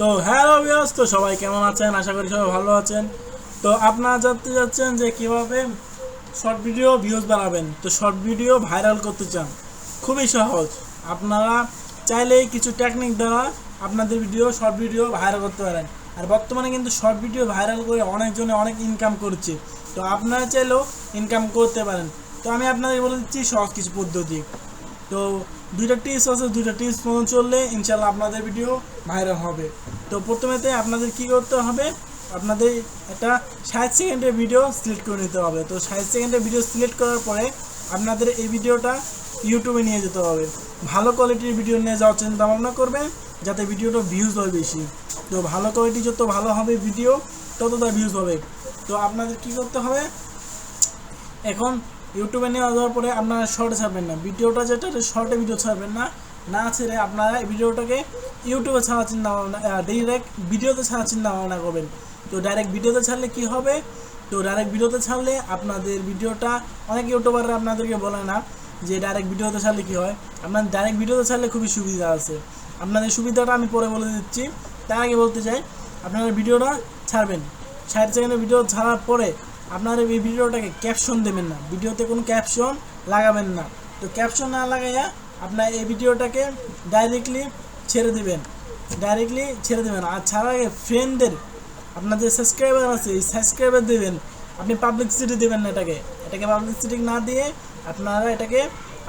তো হ্যালো বিয়াস তো সবাই কেমন আছেন? আশা করি সবাই ভালো আছেন। তো আপনারা জানতে যাচ্ছেন যে কীভাবে শর্ট ভিডিও ভিউজ বাড়াবেন, তো শর্ট ভিডিও ভাইরাল করতে চান, খুবই সহজ। আপনারা চাইলেই কিছু টেকনিক দ্বারা আপনাদের ভিডিও শর্ট ভিডিও ভাইরাল করতে পারেন। আর বর্তমানে কিন্তু শর্ট ভিডিও ভাইরাল করে অনেকজনে অনেক ইনকাম করছে। তো আপনারা চাইলেও ইনকাম করতে পারেন। তো আমি আপনাদের বলে দিচ্ছি সহজ কিছু পদ্ধতি। তো দুইটা টিপস আছে, দুইটা টিপস মতন চললে ইনশাল্লাহ আপনাদের ভিডিও ভাইরাল হবে। তো প্রথমেতে আপনাদের কি করতে হবে? আপনাদের একটা ষাট সেকেন্ডের ভিডিও সিলেক্ট করে নিতে হবে। তো ষাট সেকেন্ডের ভিডিও সিলেক্ট করার পরে আপনাদের এই ভিডিওটা ইউটিউবে নিয়ে যেতে হবে। ভালো কোয়ালিটির ভিডিও নিয়ে যাওয়ার চিন্তা ভাবনা করবেন, যাতে ভিডিওটা ভিউজ হয় বেশি। তো ভালো কোয়ালিটি যত ভালো হবে ভিডিও তত তার ভিউজ হবে। তো আপনাদের কি করতে হবে? এখন ইউটিউবে নিয়ে যাওয়ার পরে আপনারা শর্টে ছাড়বেন না। ভিডিওটা যেটা শর্টে ভিডিও ছাড়বেন না। না ছেড়ে আপনারা এই ভিডিওটাকে ইউটিউবে ছাড়ার চিন্তা ভাবনা ডাইরেক্ট ভিডিওতে ছাড়ার চিন্তা ভাবনা করবেন। তো ডাইরেক্ট ভিডিওতে ছাড়লে কি হবে? তো ডাইরেক্ট ভিডিওতে ছাড়লে আপনাদের ভিডিওটা, অনেক ইউটিউবাররা আপনাদেরকে বলে না যে ডাইরেক্ট ভিডিওতে ছাড়লে কি হয়? আপনার ডাইরেক্ট ভিডিওতে ছাড়লে খুবই সুবিধা আছে। আপনাদের সুবিধাটা আমি পরে বলে দিচ্ছি। তার আগে বলতে চাই, আপনারা ভিডিওটা ছাড়বেন। ষাট সেকেন্ডের ভিডিও ছাড়ার পরে আপনারা এই ভিডিওটাকে ক্যাপশন দেবেন না। ভিডিওতে কোনো ক্যাপশন লাগাবেন না। তো ক্যাপশন না লাগাইয়া আপনার এই ভিডিওটাকে ডাইরেক্টলি ছেড়ে দেবেন। ডাইরেক্টলি ছেড়ে দেবেন। আর ছাড়া ফ্রেন্ডদের আপনাদের সাবস্ক্রাইবার আছে, এই সাবস্ক্রাইবার দেবেন। আপনি পাবলিসিটি দেবেন না এটাকে। এটাকে পাবলিসিটি না দিয়ে আপনারা এটাকে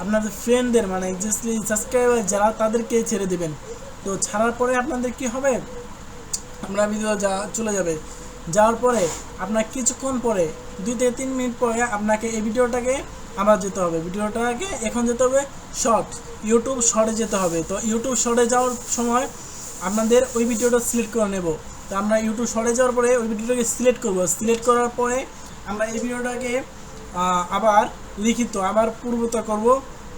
আপনাদের ফ্রেন্ডদের মানে এক্সাক্টলি সাবস্ক্রাইবার যারা, তাদেরকে ছেড়ে দেবেন। তো ছাড়ার পরে আপনাদের কি হবে? আপনার ভিডিও যা, চলে যাবে। যাওয়ার পরে, আপনার কিছুক্ষণ পরে, দুই থেকে তিন মিনিট পরে আপনাকে এই ভিডিওটাকে আবার যেতে হবে। ভিডিওটাকে এখন যেতে হবে শর্ট ইউটিউব শর্টে যেতে হবে। তো ইউটিউব শর্টে যাওয়ার সময় আপনাদের ওই ভিডিওটা সিলেক্ট করে নেব। তো আমরা ইউটিউব শর্টে যাওয়ার পরে ওই ভিডিওটাকে সিলেক্ট করব। সিলেক্ট করার পরে আমরা এই ভিডিওটাকে আবার লিখিত, আবার পূর্বতা করব।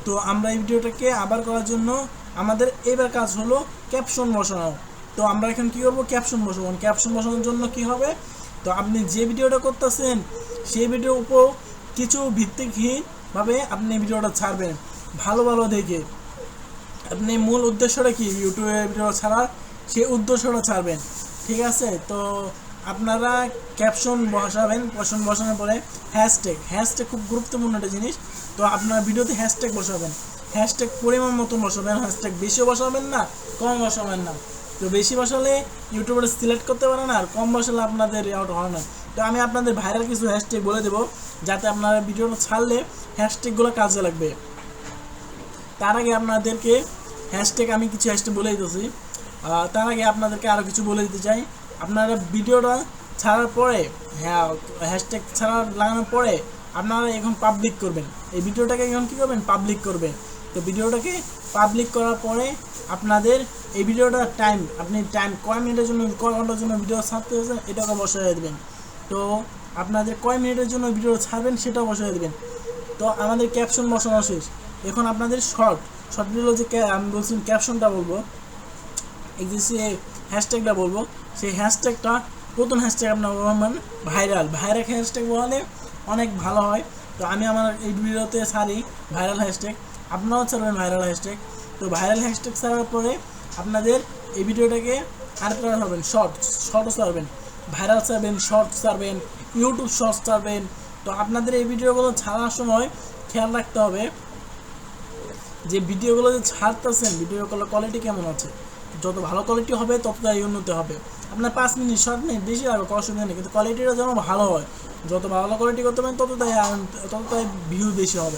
তো আমরা এই ভিডিওটাকে আবার করার জন্য আমাদের এবার কাজ হলো ক্যাপশন বসানো। তো আমরা এখন কি করব? ক্যাপশন বসাবো। ক্যাপশন বসানোর জন্য কি হবে? তো আপনি যে ভিডিওটা করতেছেন, সেই ভিডিওর উপর কিছু ভিত্তিকহীনভাবে আপনি ভিডিওটা ছাড়বেন, ভালো ভালো দেখে। আপনি মূল উদ্দেশ্যটা কি? ইউটিউবে ভিডিও ছাড়ার সেই উদ্দেশ্যটা ছাড়বেন। ঠিক আছে? তো আপনারা ক্যাপশন বসাবেন ক্যাপশন বসানোর পরে হ্যাশট্যাগ হ্যাশট্যাগ খুব গুরুত্বপূর্ণ একটা জিনিস। তো আপনার ভিডিওতে হ্যাশট্যাগ বসাবেন। হ্যাশট্যাগ পরিমাণ মতো বসাবেন। হ্যাশট্যাগ বেশিও বসাবেন না, কম বসাবেন না। তো বেশি বসালে ইউটিউবে সিলেক্ট করতে পারে না আর কম বসালে আপনাদের আউট হয় না। তো আমি আপনাদের ভাইরাল কিছু হ্যাশট্যাগ বলে দেবো। যাতে আপনারা ভিডিওটা ছাড়লে হ্যাশট্যাগুলো কাজে লাগবে। তার আগে আপনাদেরকে হ্যাশট্যাগ আমি কিছু হ্যাশট্যাগ বলে দিতেছি। তার আগে আপনাদেরকে আরও কিছু বলে দিতে চাই। আপনারা ভিডিওটা ছাড়ার পরে হ্যাঁ হ্যাশট্যাগ ছাড়া লাগানোর পরে আপনারা এখন পাবলিক করবেন। এই ভিডিওটাকে এখন কী করবেন? পাবলিক করবেন। তো ভিডিওটাকে পাবলিক করার পরে আপনাদের এই ভিডিওটার টাইম আপনি টাইম কয় মিনিটের জন্য, কয় ঘণ্টার জন্য ভিডিও ছাড়তে এটাকে বসাই দেবেন। তো আপনাদের কয় মিনিটের জন্য ভিডিও ছাড়বেন সেটাও বসাই দেবেন তো আমাদের ক্যাপশন বসানো শেষ। এখন আপনাদের শর্ট শর্ট ভিডিও যে আমি বলছি ক্যাপশনটা বলব। এই যে সে হ্যাশট্যাগটা বলব। সেই হ্যাশট্যাগটা প্রথম হ্যাশট্যাগ আপনার মানে ভাইরাল ভাইরাল হ্যাশট্যাগ বলে অনেক ভালো হয়। তো আমি আমার এই ভিডিওতে ছাড়ি ভাইরাল হ্যাশট্যাগ আপনারাও ছাড়বেন ভাইরাল হ্যাশট্যাগ তো ভাইরাল হ্যাশট্যাগ ছাড়ার পরে আপনাদের এই ভিডিওটাকে আরেকটা হবেন শর্ট শর্টও ছাড়বেন। ভাইরাল ছাড়বেন শর্ট ছাড়বেন ইউটিউব শর্টস ছাড়বেন তো আপনাদের এই ভিডিওগুলো ছাড়ার সময় খেয়াল রাখতে হবে যে ভিডিওগুলো যে ছাড়তেছেন ভিডিওগুলো কোয়ালিটি কেমন আছে? যত ভালো কোয়ালিটি হবে তত তাই উন্নতি হবে। আপনার পাঁচ মিনিট সাত মিনিট বেশি লাগবে অসুবিধা নেই, কিন্তু কোয়ালিটিটা যেন ভালো হয়, যত ভালো কোয়ালিটি করতে পারেন তত তাই আন- তত তাই ভিউ বেশি হবে।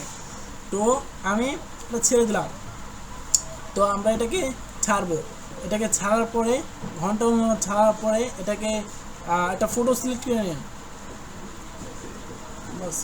তো আমি এটা ছেড়ে দিলাম। তো আমরা এটাকে ছাড়বো। এটাকে ছাড়ার পরে, ঘণ্টা ছাড়ার পরে এটাকে একটা ফটো সিলেক্ট করে নিন। বাস